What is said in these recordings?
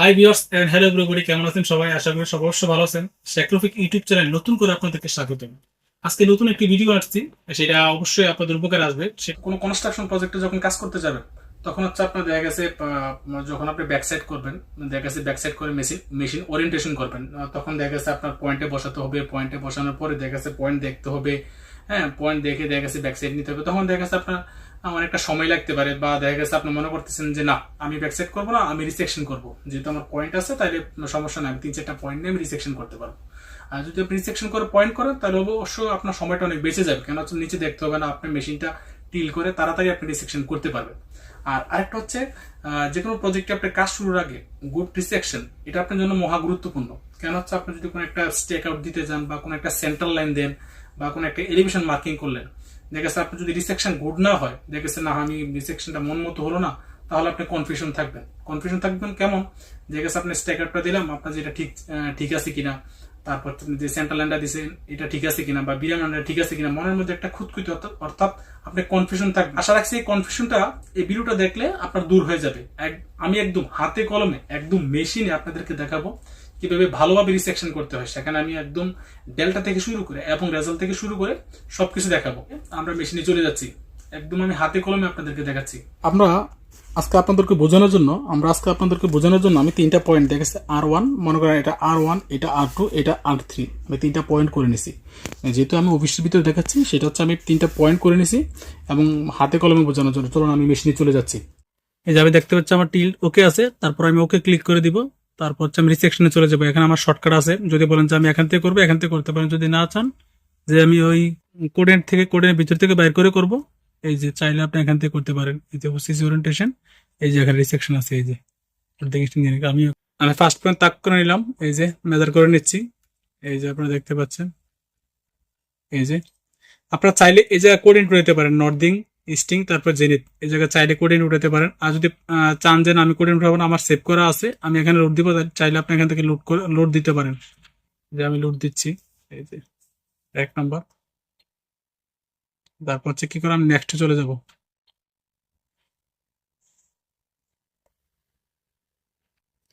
Hi viewers and hello everybody কেমন আছেন সবাই? আশা করি সব অবশ্যই ভালো আছেন। শেক্রফিক ইউটিউব চ্যানেল নতুন করে আপনাদেরকে স্বাগত আজকে নতুন একটি ভিডিও আসছি সেটা অবশ্যই আপনাদের উপকার আসবে। সে কোনো কনস্ট্রাকশন প্রজেক্টে যখন কাজ করতে যাবেন, তখন হচ্ছে আপনার দেখা গেছে যখন আপনি ব্যাক সাইড করবেন, দেখা গেছে ব্যাক সাইড করে মেশিন মেশিন ওরিয়েন্টেশন করবেন। তখন দেখা গেছে আপনার পয়েন্টে বসাতে হবে পয়েন্টে বসানোর পরে দেখা গেছে পয়েন্ট দেখতে হবে। হ্যাঁ পয়েন্ট দেখে দেখা গেছে ব্যাক সাইড নিতে হবে। তখন দেখা গেছে আপনার অনেকটা সময় লাগতে পারে বা দেখা গেছে আপনি মনে করতেছেন যে না, আমি ব্যাক সাইড করব না, আমি রিসেকশন করব। যেহেতু আমার পয়েন্ট আছে তাহলে সমস্যা নাই। আমি তিন চারটা পয়েন্ট নিয়ে আমি রিসেকশন করতে পারব। আর যদি আপনি রিসেকশন করে পয়েন্ট করেন, তাহলে অবশ্যই আপনার সময়টা অনেক বেঁচে যাবে। কেন হচ্ছে নিচে দেখতে হবে না, আপনি মেশিনটা টিল করে তাড়াতাড়ি আপনি রিসেকশন করতে পারবেন। আর আরেকটা হচ্ছে যে কোনো প্রজেক্টে আপনার কাজ শুরুর আগে গুড রিসেকশন এটা আপনার জন্য মহা গুরুত্বপূর্ণ। কেন হচ্ছে আপনি যদি কোনো একটা স্টেক আউট দিতে যান বা কোনো একটা সেন্ট্রাল লাইন দেন বা কোনো একটা এলিভেশন মার্কিং করলেন দেখেছে আপনি যদি রিসেকশন গুড না হয় দেখেছে না, আমি রিসেকশনটা মন মতো হলো না, তাহলে আপনি কনফিউশন থাকবেন। কনফিউশন থাকবেন কেমন? দেখেছে আপনি আউটটা দিলাম, আপনার যেটা ঠিক ঠিক আছে কিনা, তারপর যে সেন্ট্রাল ল্যান্ডটা দিছেন, এটা ঠিক আছে কিনা, বা বিরাম ল্যান্ডটা ঠিক আছে কিনা, মনের মধ্যে একটা খুঁতখুঁতি অর্থাৎ- অর্থাৎ আপনি কনফিউশন থাকবে আশা রাখছি এই কনফিউশনটা এই ভিডিওটা দেখলে আপনার দূর হয়ে যাবে। আমি একদম হাতে কলমে, একদম মেশিনে আপনাদেরকে দেখাবো। কীভাবে ভালোভাবে রিসেকশন করতে হয় সেখানে আমি একদম ডেল্টা থেকে শুরু করে এবং রেজাল্ট থেকে শুরু করে সবকিছু দেখাবো। আমরা মেশিনে চলে যাচ্ছি। একদম আমি হাতে কলমে আপনাদেরকে দেখাচ্ছি। আমরা আজকে আপনাদেরকে বোঝানোর জন্য আমরা আজকে আপনাদেরকে বোঝানোর জন্য আমি তিনটা পয়েন্ট দেখেছি আর ওয়ান মনে করেন এটা আর ওয়ান এটা আর টু এটা আর থ্রি আমি তিনটা পয়েন্ট করে নিছি। যেহেতু আমি অফিসের ভিতরে দেখাচ্ছি সেটা হচ্ছে আমি তিনটা পয়েন্ট করে নিছি এবং হাতে কলমে বোঝানোর জন্য। চলুন আমি মেশিনে চলে যাচ্ছি। এই যে আমি দেখতে পাচ্ছি আমার টিল ওকে আছে তারপর আমি ওকে ক্লিক করে দিব। তারপর হচ্ছে আমি রিসেকশনে চলে যাব। এখানে আমার শর্টকাট আছে। যদি বলেন যে আমি এখান থেকে করব, এখান থেকে করতে পারেন। যদি না চান, যে আমি ওই কোডেন্ট থেকে কোডের ভিতর থেকে বাইর করে করব, এই যে চাইলে আপনি এখান থেকে করতে পারেন। এই যে ওসিসি ওরিয়েন্টেশন এই যে এখানে রিসেকশন আছে, এই যে। আমি আমি ফার্স্ট পয়েন্ট তাক করে নিলাম। এই যে মেজার করে নিচ্ছি। এই যে আপনারা দেখতে পাচ্ছেন। এই যে। আপনারা চাইলে এই জায়গায় কোডেন্ট করে নিতে পারেন। নর্দিং ইস্টিং তারপর জেনিত এই জায়গায় চাইলে কোডিং উঠাতে পারেন। আর যদি চান যে আমি কোডিং উঠাবো না, আমার সেভ করা আছে, আমি এখানে লোড দিব চাইলে আপনি এখান থেকে লোড করে লোড দিতে পারেন। যে আমি লোড দিচ্ছি, এই যে, এক নাম্বার তারপর হচ্ছে কি করে, আমি নেক্সটে চলে যাব।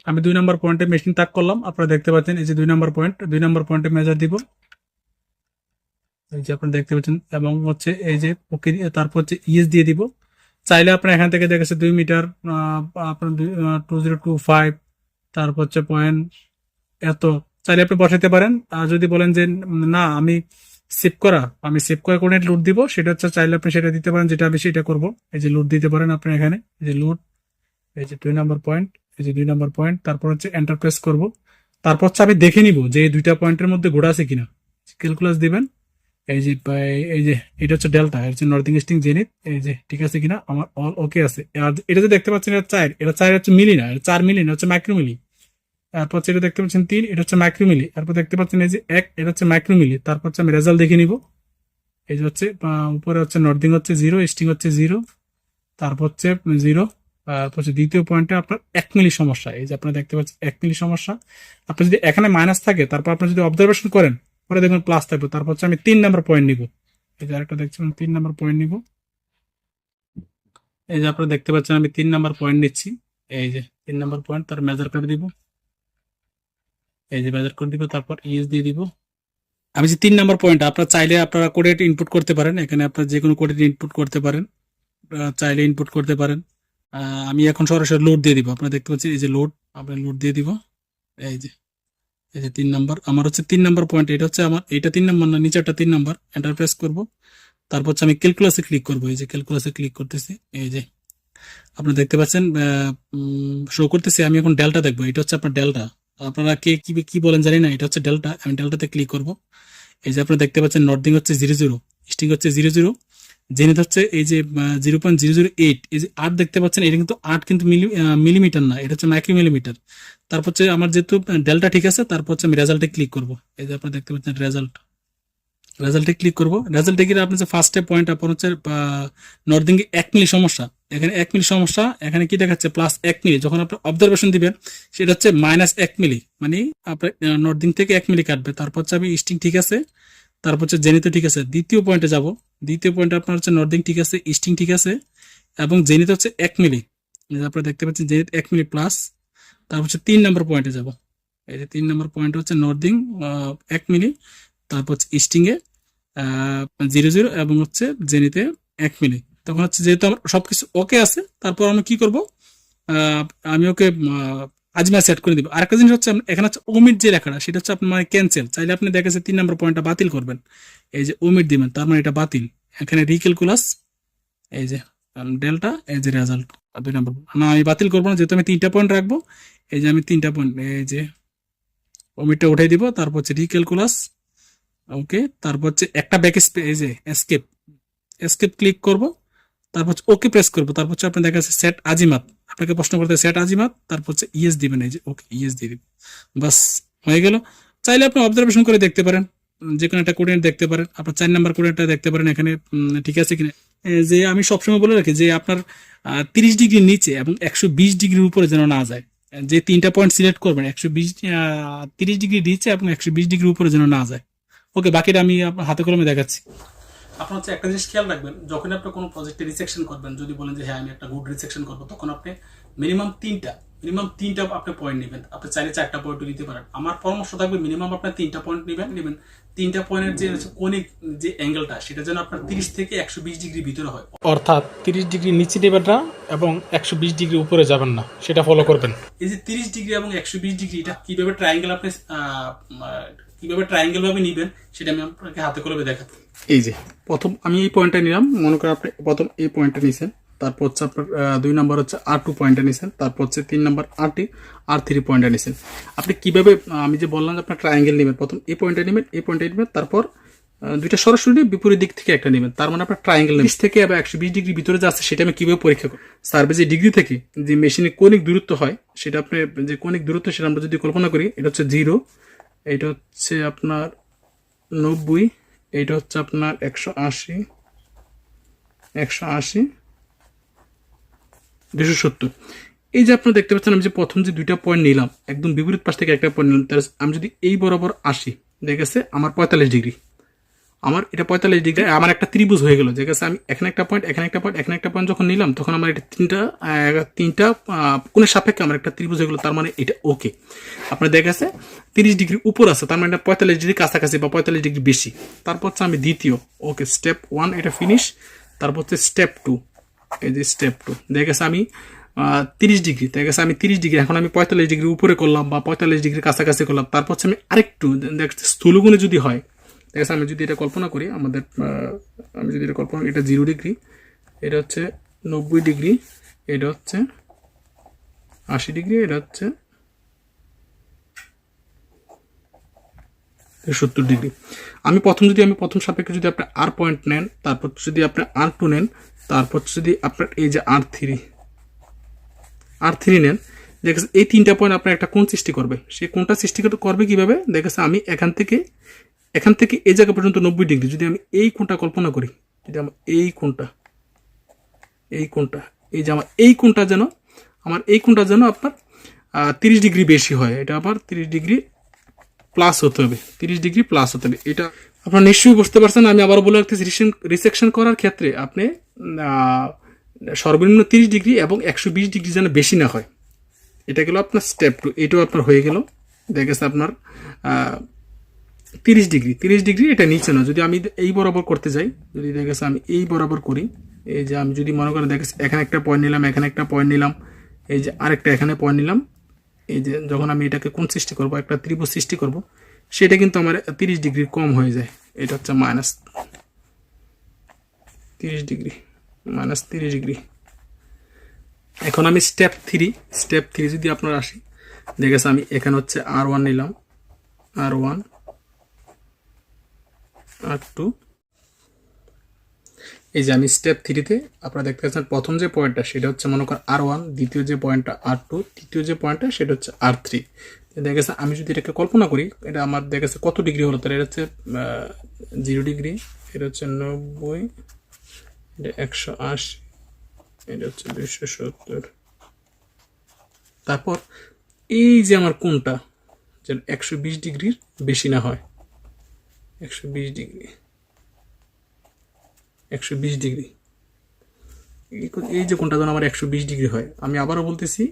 আমি দুই নম্বর পয়েন্টে মেশিন তাক করলাম, আপনারা দেখতে পাচ্ছেন, এই যে দুই নম্বর পয়েন্ট দুই নম্বর পয়েন্টে মেজার দিব। এই যে আপনারা দেখতে পাচ্ছেন, এবং হচ্ছে এই যে তারপর হচ্ছে ইএস দিয়ে দিব। চাইলে আপনার এখান থেকে দেখেছে দুই মিটার আপনার টু জিরো টু ফাইভ তারপর হচ্ছে পয়েন্ট এত। চাইলে আপনি বসাতে পারেন। আর যদি বলেন যে না, আমি সেভ করা, আমি সেভ করা করে লুট দিব, সেটা হচ্ছে চাইলে আপনি সেটা দিতে পারেন, যেটা আমি সেটা করব। এই যে লুট দিতে পারেন আপনি এখানে। এই যে লুট এই যে দুই নাম্বার পয়েন্ট এই যে দুই নম্বর পয়েন্ট তারপর হচ্ছে এন্টারপ্রেস করব। তারপর হচ্ছে আমি দেখে নিব যে এই দুইটা পয়েন্টের মধ্যে ঘোড়া আছে কিনা। ক্যালকুলাস দিবেন। এই যে এই যে, এটা হচ্ছে ডেল্টা এটা হচ্ছে নর্থ ইস্টিং জেনিত এই যে, ঠিক আছে কিনা? আমার অল ওকে আছে। আর এটা যে দেখতে পাচ্ছেন, এটা চার এটা চার হচ্ছে মিলি না চার মিলি না হচ্ছে মাইক্রো মিলি তারপর হচ্ছে এটা দেখতে পাচ্ছেন তিন, এটা হচ্ছে মাইক্রো মিলি তারপর দেখতে পাচ্ছেন এই যে এক, এটা হচ্ছে মাইক্রো মিলি তারপর হচ্ছে আমি রেজাল্ট দেখে নিব। এই যে হচ্ছে উপরে হচ্ছে নর্দিং হচ্ছে জিরো স্টিং হচ্ছে জিরো তারপর হচ্ছে জিরো তারপর হচ্ছে দ্বিতীয় পয়েন্টে আপনার এক মিলি সমস্যা। এই যে আপনারা দেখতে পাচ্ছেন এক মিলি সমস্যা। আপনি যদি এখানে মাইনাস থাকে, তারপর আপনি যদি অবজারভেশন করেন পরে দেখবেন প্লাস থাকবে। তারপর হচ্ছে আমি তিন নাম্বার পয়েন্ট নিব। এই যে আরেকটা দেখছেন, তিন নাম্বার পয়েন্ট নিব। এই যে আপনারা দেখতে পাচ্ছেন, আমি তিন নাম্বার পয়েন্ট নিচ্ছি। এই যে তিন নাম্বার পয়েন্ট তার মেজার করে দিব। এই যে মেজার করে দিব, তারপর ইএস দিয়ে দিব। আমি যে তিন নাম্বার পয়েন্ট আপনারা চাইলে আপনারা কোডেট ইনপুট করতে পারেন। এখানে আপনারা যে কোনো কোডেট ইনপুট করতে পারেন। চাইলে ইনপুট করতে পারেন। আমি এখন সরাসরি লোড দিয়ে দিব। আপনারা দেখতে পাচ্ছেন, এই যে লোড আপনি লোড দিয়ে দিব। এই যে এই যে তিন নাম্বার, আমার হচ্ছে তিন নাম্বার পয়েন্ট এটা হচ্ছে আমার এটা তিন নাম্বার না, নিচেরটা তিন নাম্বার এন্টার প্রেস করব। তারপর হচ্ছে আমি ক্যালকুলাসে ক্লিক করব, এই যে ক্যালকুলাসে ক্লিক করতেছি, এই যে। আপনি দেখতে পাচ্ছেন শো করতেছি, আমি এখন ডেল্টা দেখব, এটা হচ্ছে আপনার ডেল্টা আপনারা কে, কি কি বলেন জানি না, এটা হচ্ছে ডেল্টা আমি ডেল্টাতে ক্লিক করব। এই যে আপনারা দেখতে পাচ্ছেন নর্দিং হচ্ছে জিরো জিরো স্টিং হচ্ছে জিরো জিরো জেনিত হচ্ছে এই যে zero point zero zero eight এই যে আট দেখতে পাচ্ছেন, এটা কিন্তু আট কিন্তু মিলি মিলিমিটার না, এটা হচ্ছে মাইক্রো মিলিমিটার তারপর হচ্ছে আমার যেহেতু ডেল্টা ঠিক আছে, তারপর হচ্ছে আমি রেজাল্টে ক্লিক করব। এই যে আপনারা দেখতে পাচ্ছেন রেজাল্ট রেজাল্টে ক্লিক করব। রেজাল্টে গিয়ে আপনি যে ফার্স্টে পয়েন্ট আপনার হচ্ছে নর্দিং এক মিলি সমস্যা। এখানে এক মিলি সমস্যা, এখানে কি দেখাচ্ছে প্লাস এক মিলি। যখন আপনি অবজারভেশন দিবেন, সেটা হচ্ছে মাইনাস এক মিলি। মানে আপনার নর্দিং থেকে এক মিলি কাটবে। তারপর হচ্ছে আমি স্টিং ঠিক আছে তারপর হচ্ছে জেনিতে ঠিক আছে, দ্বিতীয় পয়েন্টে যাব। দ্বিতীয় পয়েন্টে আপনার হচ্ছে নর্দিং ঠিক আছে, ইস্টিং ঠিক আছে, এবং জেনিত হচ্ছে এক মিলি। আপনারা দেখতে পাচ্ছেন জেনিত এক মিলি প্লাস তারপর হচ্ছে তিন নম্বর পয়েন্টে যাব। এই যে তিন নম্বর পয়েন্ট হচ্ছে নর্দিং এক মিলি, তারপর হচ্ছে ইস্টিংয়ে জিরো জিরো, এবং হচ্ছে জেনিতে এক মিলি। তখন হচ্ছে যেহেতু আমার সবকিছু ওকে আছে, তারপর আমি কি করব? আমি ওকে আজমা সেট করে দিব। আরেকটা জিনিস হচ্ছে, এখানে হচ্ছে ওমিট যে লেখাটা, সেটা হচ্ছে আপনার মানে ক্যান্সেল চাইলে আপনি দেখা যাচ্ছে তিন নম্বর পয়েন্টটা বাতিল করবেন। এই যে ওমিট দিবেন, তার মানে এটা বাতিল। এখানে রিক্যালকুলাস এই যে ডেল্টা এই যে রেজাল্ট দুই নম্বর না, আমি বাতিল করব না, যেহেতু আমি তিনটা পয়েন্ট রাখব, এই যে আমি তিনটা পয়েন্ট এই যে ওমিটটা উঠাই দিব, তারপর হচ্ছে রিক্যালকুলাস ওকে তারপর হচ্ছে একটা ব্যাক এই যে এসকেপ এসকেপ ক্লিক করব তারপর হচ্ছে ওকে প্রেস করব। তারপর হচ্ছে আপনি দেখা যাচ্ছে সেট আজিমাত আপনাকে প্রশ্ন করতে সেট আজিমাত তারপর হচ্ছে ইএস দিবেন। এই যে ওকে ইএস দিয়ে দিবেন বাস, হয়ে গেল। চাইলে আপনি অবজারভেশন করে দেখতে পারেন। যে কোনো একটা কোডিনেট দেখতে পারেন। আপনার চার নাম্বার কোডিনেটটা দেখতে পারেন এখানে ঠিক আছে কিনা। যে আমি সবসময় বলে রাখি যে আপনার তিরিশ ডিগ্রির নিচে এবং একশো বিশ ডিগ্রির উপরে যেন না যায়। যে তিনটা পয়েন্ট সিলেক্ট করবেন, একশো বিশ তিরিশ ডিগ্রি নিচে এবং একশো বিশ ডিগ্রির উপরে যেন না যায়। ওকে বাকিটা আমি হাতে কলমে দেখাচ্ছি। আপনার হচ্ছে একটা জিনিস খেয়াল রাখবেন যখন আপনি কোনো প্রজেক্টে রিসেকশন করবেন, যদি বলেন যে হ্যাঁ আমি একটা গুড রিসেকশন করব, তখন আপনি মিনিমাম তিনটা মিনিমাম তিনটা আপনি পয়েন্ট নেবেন। আপনি চাইলে চারটা পয়েন্টও নিতে পারেন। আমার পরামর্শ থাকবে মিনিমাম আপনার তিনটা পয়েন্ট নেবেন নেবেন। তিনটা পয়েন্টের যে কোনিক যে অ্যাঙ্গেলটা সেটা যেন আপনার তিরিশ থেকে একশো বিশ ডিগ্রি ভিতরে হয়। অর্থাৎ তিরিশ ডিগ্রি নিচে নেবেন না এবং একশো বিশ ডিগ্রি উপরে যাবেন না। সেটা ফলো করবেন। এই যে তিরিশ ডিগ্রি এবং একশো বিশ ডিগ্রি এটা কীভাবে ট্রায়াঙ্গেল আপনি কীভাবে ট্রায়াঙ্গেল ভাবে নিবেন সেটা আমি আপনাকে হাতে করে দেখাবো এই যে প্রথম আমি এই পয়েন্টটা নিলাম। মনে করেন আপনি প্রথম এই পয়েন্টটা নিয়েছেন তারপর হচ্ছে আপনার দুই নাম্বার হচ্ছে আর টু পয়েন্টটা নিয়েছেন তারপর হচ্ছে তিন নাম্বার আর আর থ্রি পয়েন্টটা নিয়েছেন আপনি কীভাবে আমি যে বললাম যে আপনার ট্রায়াঙ্গেল নেবেন, প্রথম এই পয়েন্টটা নেবেন এই পয়েন্টটা নেবেন, তারপর দুইটা সরাসরি বিপরীত দিক থেকে একটা নেবেন। তার মানে আপনার ট্রায়াঙ্গেল নেবেন থেকে আবার একশো বিশ ডিগ্রি ভিতরে যাচ্ছে সেটা আমি কীভাবে পরীক্ষা করব? সার্ভে যে ডিগ্রি থেকে যে মেশিনে কোনিক দূরত্ব হয়, সেটা আপনি, যে কোনিক দূরত্ব সেটা আমরা যদি কল্পনা করি, এটা হচ্ছে জিরো এটা হচ্ছে আপনার নব্বই এইটা হচ্ছে আপনার একশো আশি একশো আশি দুশো সত্তর এই যে আপনারা দেখতে পাচ্ছেন, আমি যে প্রথম যে দুইটা পয়েন্ট নিলাম, একদম বিপরীত পাশ থেকে একটা পয়েন্ট নিলাম তার আমি যদি এই বরাবর আসি দেখেছে আমার পঁয়তাল্লিশ ডিগ্রি আমার এটা পঁয়তাল্লিশ ডিগ্রি আমার একটা ত্রিভুজ হয়ে গেল যে গেছে আমি এখানে একটা পয়েন্ট এখানে একটা পয়েন্ট এখানে একটা পয়েন্ট যখন নিলাম, তখন আমার এটা তিনটা তিনটা কোণের সাপেক্ষে আমার একটা ত্রিভুজ হয়ে গেলো, তার মানে এটা ওকে আপনার দেখা গেছে তিরিশ ডিগ্রি উপর আছে, তার মানে এটা পঁয়তাল্লিশ ডিগ্রি কাছাকাছি বা পঁয়তাল্লিশ ডিগ্রি বেশি। তারপর হচ্ছে আমি দ্বিতীয় ওকে স্টেপ ওয়ান এটা ফিনিশ তারপর হচ্ছে স্টেপ টু এই যে স্টেপ টু দেখে গেছে আমি তিরিশ ডিগ্রি। দেখে গেছে আমি তিরিশ ডিগ্রি, এখন আমি পঁয়তাল্লিশ ডিগ্রি উপরে করলাম বা পঁয়তাল্লিশ ডিগ্রির কাছাকাছি করলাম। তারপর আমি আরেকটু দেখছি স্থূলগুণে যদি হয়, দেখে আমি যদি এটা কল্পনা করি, আমাদের আমি যদি এটা কল্পনা এটা জিরো ডিগ্রি, এটা হচ্ছে নব্বই ডিগ্রি, এটা হচ্ছে আশি ডিগ্রি, এটা হচ্ছে সত্তর ডিগ্রি আমি প্রথম যদি আমি প্রথম সাপেক্ষে যদি আপনি আর পয়েন্ট নেন, তারপর যদি আপনি আর টু নেন, তারপর যদি আপনার এই যে আর থ্রি আর থ্রি নেন দেখেছে এই তিনটা পয়েন্ট আপনার একটা কোন সৃষ্টি করবে। সেই কোনটা সৃষ্টি করবে কীভাবে? দেখেছে আমি এখান থেকে এখান থেকে এই জায়গা পর্যন্ত নব্বই ডিগ্রি যদি আমি এই কোনটা কল্পনা করি, যদি আমার এই কোনটা এই কোনটা এই যে আমার এই কোনটা যেন, আমার এই কোনটা যেন আপনার তিরিশ ডিগ্রি বেশি হয়। এটা আবার তিরিশ ডিগ্রি প্লাস হতে হবে, তিরিশ ডিগ্রি প্লাস হতে হবে। এটা আপনারা নিশ্চয়ই বুঝতে পারছেন, আমি আবার বলে রাখতেছি রিসেকশন করার ক্ষেত্রে আপনি সর্বনিম্ন তিরিশ ডিগ্রি এবং একশো বিশ ডিগ্রি যেন বেশি না হয়। এটা গেল আপনার স্টেপ টু এটাও আপনার হয়ে গেল। দেখেছে আপনার তিরিশ ডিগ্রি তিরিশ ডিগ্রি এটা নিচে না। যদি আমি এই বরাবর করতে যাই, যদি দেখেছে আমি এই বরাবর করি, এই যে আমি যদি মনে করেন দেখেছি এখানে একটা পয়েন্ট নিলাম, এখানে একটা পয়েন্ট নিলাম, এই যে আরেকটা এখানে পয়েন্ট নিলাম এই যে যখন আমি এটাকে কোন সৃষ্টি করব, একটা ত্রিভুজ সৃষ্টি করব, সেটা কিন্তু আমার তিরিশ ডিগ্রি কম হয়ে যায়। এটা হচ্ছে মাইনাস তিরিশ ডিগ্রি মাইনাস তিরিশ ডিগ্রি। এখন আমি স্টেপ থ্রি স্টেপ থ্রি যদি আপনার আসি দেখেছে আমি এখানে হচ্ছে আর ওয়ান নিলাম। আর ওয়ান আর টু এই যে আমি স্টেপ থ্রিতে আপনারা দেখতে পাচ্ছেন, প্রথম যে পয়েন্টটা সেটা হচ্ছে মনে করেন আর ওয়ান দ্বিতীয় যে পয়েন্টটা আর টু তৃতীয় যে পয়েন্টটা সেটা হচ্ছে আর থ্রি দেখা গেছে, আমি যদি এটাকে কল্পনা করি, এটা আমার দেখা গেছে কত ডিগ্রি হলো? তাহলে এটা হচ্ছে জিরো ডিগ্রি এটা হচ্ছে নব্বই, এটা একশো আশি, এটা হচ্ছে দুশো সত্তর। তারপর এই যে আমার কোনটা যেন একশো বিশ ডিগ্রির বেশি না হয়, একশো বিশ ডিগ্রি। একশো বিশ ডিগ্রি। এই যে কোনটা যেন আমার একশো বিশ ডিগ্রি হয়, আমি আবারও বলতেছি,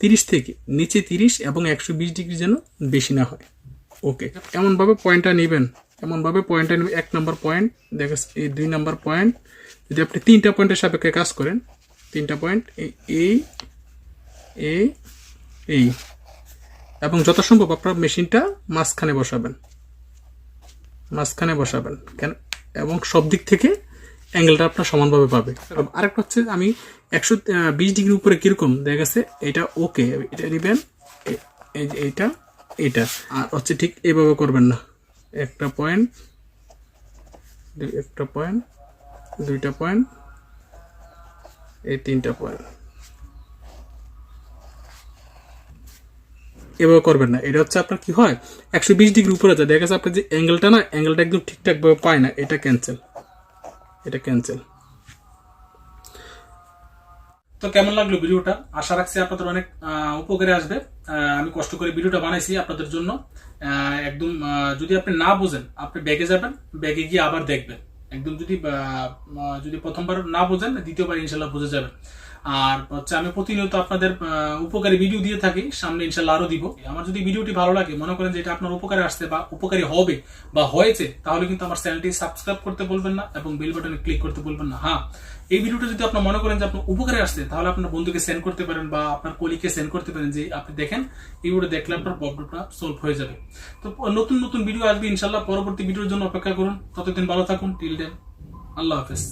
তিরিশ থেকে নিচে তিরিশ এবং একশো বিশ ডিগ্রি যেন বেশি না হয়। ওকে, এমনভাবে পয়েন্টটা নেবেন, এমনভাবে পয়েন্টটা নেবেন, এক নম্বর পয়েন্ট, দেখা এই দুই নম্বর পয়েন্ট, যদি আপনি তিনটা পয়েন্টের সাপেক্ষে কাজ করেন, তিনটা পয়েন্ট এই এই এই, এবং যত সম্ভব আপনার মেশিনটা মাঝখানে বসাবেন। মাঝখানে বসাবেন, কেন এবং সব দিক থেকে অ্যাঙ্গেলটা আপনার সমানভাবে পাবে। আরেকটা হচ্ছে আমি একশো বিশ ডিগ্রি উপরে কীরকম দেখা গেছে, এটা ওকে এটা নেবেন এইটা এটা আর হচ্ছে ঠিক এইভাবে করবেন না। একটা পয়েন্ট একটা পয়েন্ট দুইটা পয়েন্ট এই তিনটা পয়েন্ট এভাবে করবেন না। এটা হচ্ছে আপনার কি হয়, একশো বিশ ডিগ্রি উপরে যায়। দেখা গেছে আপনার যে অ্যাঙ্গেলটা না, অ্যাঙ্গেলটা একদম ঠিকঠাকভাবে পায় না, এটা ক্যান্সেল এটা ক্যান্সেল তো কেমন লাগল ভিডিওটা? আশা রাখছি আপনাদের অনেক উপকারে আসবে। আমি কষ্ট করে ভিডিওটা বানাইছি আপনাদের জন্য। একদম যদি আপনি না বোঝেন, আপনি ব্যাগে যাবেন, ব্যাগে গিয়ে আবার দেখবেন। একদম যদি যদি প্রথমবার না বোঝেন, দ্বিতীয়বার ইনশাল্লাহ বুঝে যাবেন। আর হচ্ছে আমি প্রতিনিয়ত আপনাদের উপকারী ভিডিও দিয়ে থাকি। সামনে ইনশাল্লাহ আরও দিব। আমার যদি ভিডিওটি ভালো লাগে, মনে করেন যে এটা আপনার উপকারে আসছে বা উপকারী হবে বা হয়েছে, তাহলে কিন্তু আমার চ্যানেলটি সাবস্ক্রাইব করতে বলবেন না এবং বেল বাটনে ক্লিক করতে বলবেন না। হ্যাঁ এই ভিডিওটা যদি আপনার মনে করেন যে আপনার উপকারে আসছে, তাহলে আপনার বন্ধুকে সেন্ড করতে পারেন বা আপনার কলিকে সেন্ড করতে পারেন যে, আপনি দেখেন, এই ভিডিও দেখলে আপনার প্রবলেমটা সলভ হয়ে যাবে। তো নতুন নতুন ভিডিও আসবে ইনশাল্লাহ। পরবর্তী ভিডিওর জন্য অপেক্ষা করুন। ততদিন ভালো থাকুন। টিল দেন আল্লাহ হাফেজ।